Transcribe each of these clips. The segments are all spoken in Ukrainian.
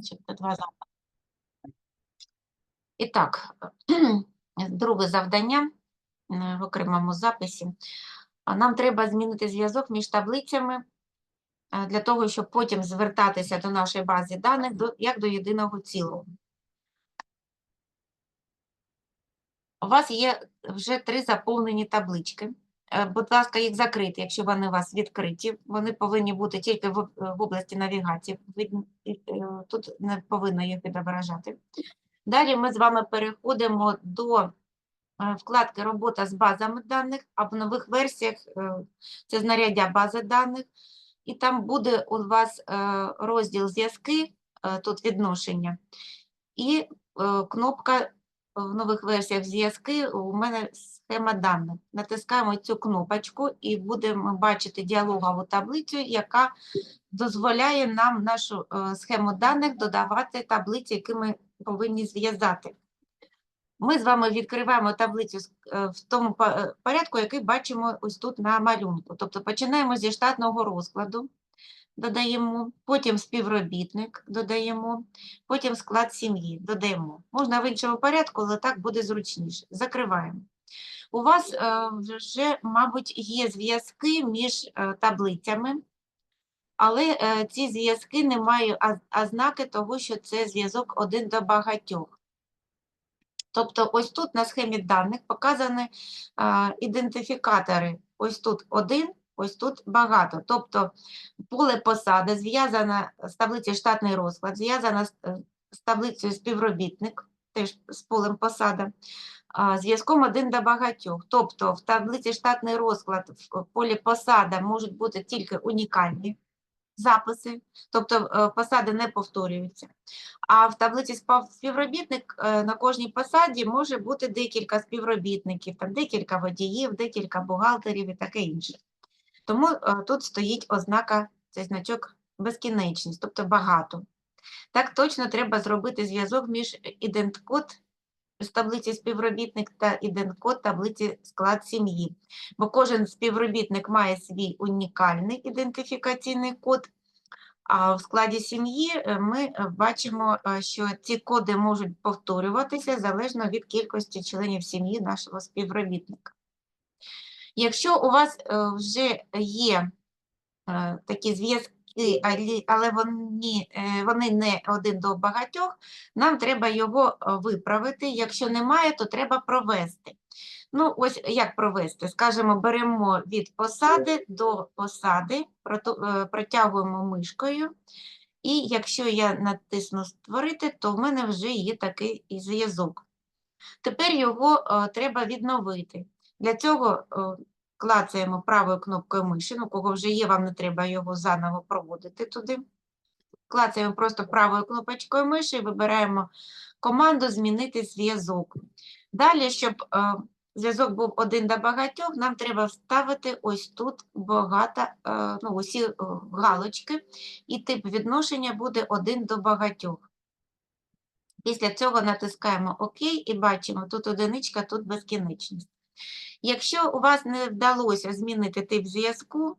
Значить, два запити. І так, друге завдання е, в окремому записі. Нам треба змінити зв'язок між таблицями для того, щоб потім звертатися до нашої бази даних як до єдиного цілого. У вас є вже три заповнені таблички. Е, Будь ласка, їх закрити, якщо вони у вас відкриті. Вони повинні бути тільки в, в області навігації. е, Тут не повинно їх відображати. Далі ми з вами переходимо до е, вкладки Робота з базами даних, а в нових версіях е, це знаряддя бази даних. І там буде у вас е, розділ зв'язки, е, тут відношення, і е, кнопка в нових версіях зв'язки у мене схема даних. Натискаємо цю кнопочку і будемо бачити діалогову таблицю, яка дозволяє нам нашу е, схему даних додавати таблиці, які ми повинні зв'язати. Ми з вами відкриваємо таблицю е, в тому е, порядку, який бачимо ось тут на малюнку. Тобто починаємо зі штатного розкладу, додаємо, потім співробітник додаємо, потім склад сім'ї додаємо. Можна в іншому порядку, але так буде зручніше. Закриваємо. У вас е, вже, мабуть, є зв'язки між е, таблицями, але е, ці зв'язки не мають ознаки того, що це зв'язок один до багатьох. Тобто ось тут на схемі даних показані ідентифікатори. Ось тут один, ось тут багато. Тобто поле посади зв'язане з таблицею штатний розклад, зв'язане з, е, таблицею співробітник, теж з полем посада, зв'язком один до багатьох. Тобто в таблиці штатний розклад в полі посада можуть бути тільки унікальні записи, тобто е, посади не повторюються. А в таблиці співробітник е, на кожній посаді може бути декілька співробітників, там декілька водіїв, декілька бухгалтерів і таке інше. Тому е, тут стоїть ознака, цей значок безкінечність, тобто багато. Так точно треба зробити зв'язок між іденткод з таблиці співробітник та іденткод таблиці склад сім'ї. Бо кожен співробітник має свій унікальний ідентифікаційний код, а в складі сім'ї е, ми е, бачимо, що ці коди можуть повторюватися залежно від кількості членів сім'ї нашого співробітника. Якщо у вас е, вже є е, такі зв'язки, але вони, е, вони не один до багатьох, нам треба його виправити. Якщо немає, то треба провести. Ну, ось як провести? Скажімо, беремо від посади до посади, протягуємо мишкою, і якщо я натисну Створити, то в мене вже є такий зв'язок. Тепер його треба відновити. Для цього е, клацаємо правою кнопкою миші, ну, кого вже є, вам не треба його заново проводити туди. Клацаємо просто правою кнопочкою миші і вибираємо команду Змінити зв'язок. Далі, щоб е, зв'язок був один до багатьох, нам треба вставити ось тут багато, е, ну, усі е, галочки, і тип відношення буде один до багатьох. Після цього натискаємо ОК і бачимо, тут одиничка, тут безкінечність. Якщо у вас не вдалося змінити тип зв'язку,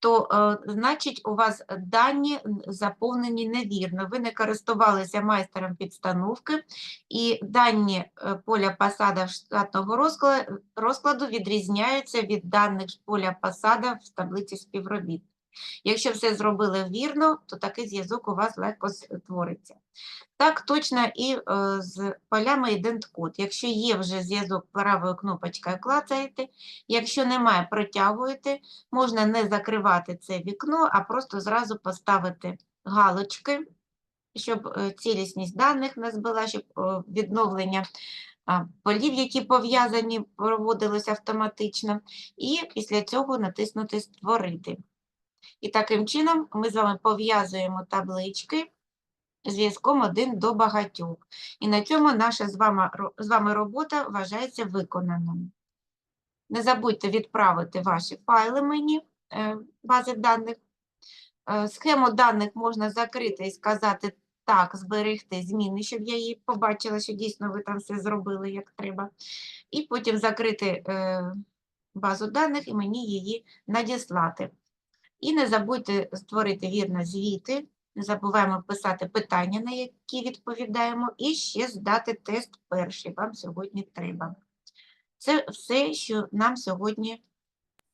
то е, значить у вас дані заповнені невірно. Ви не користувалися майстером підстановки, і дані е, поля посада штатного розкладу, відрізняються від даних поля посада в таблиці співробіт. Якщо все зробили вірно, то такий зв'язок у вас легко створиться. Так точно і е, з полями іденткод. Якщо є вже зв'язок правою кнопочкою клацаєте, якщо немає, протягуєте, можна не закривати це вікно, а просто зразу поставити галочки, щоб е, цілісність даних нас була, щоб е, відновлення полів, які пов'язані, проводилось автоматично, і після цього натиснути Створити. І таким чином ми з вами пов'язуємо таблички зв'язком один до багатьох. І на цьому наша з вами, з вами робота вважається виконаною. Не забудьте відправити ваші файли мені, е, бази даних. Е, Схему даних можна закрити і сказати так, зберегти зміни, щоб я її побачила, що дійсно ви там все зробили як треба. І потім закрити е, базу даних і мені її надіслати. І не забудьте створити вірно звіти Не забуваємо писати питання, на які відповідаємо, і ще здати тест перший. Вам сьогодні треба. Це все, що нам сьогодні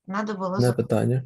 треба було На питання.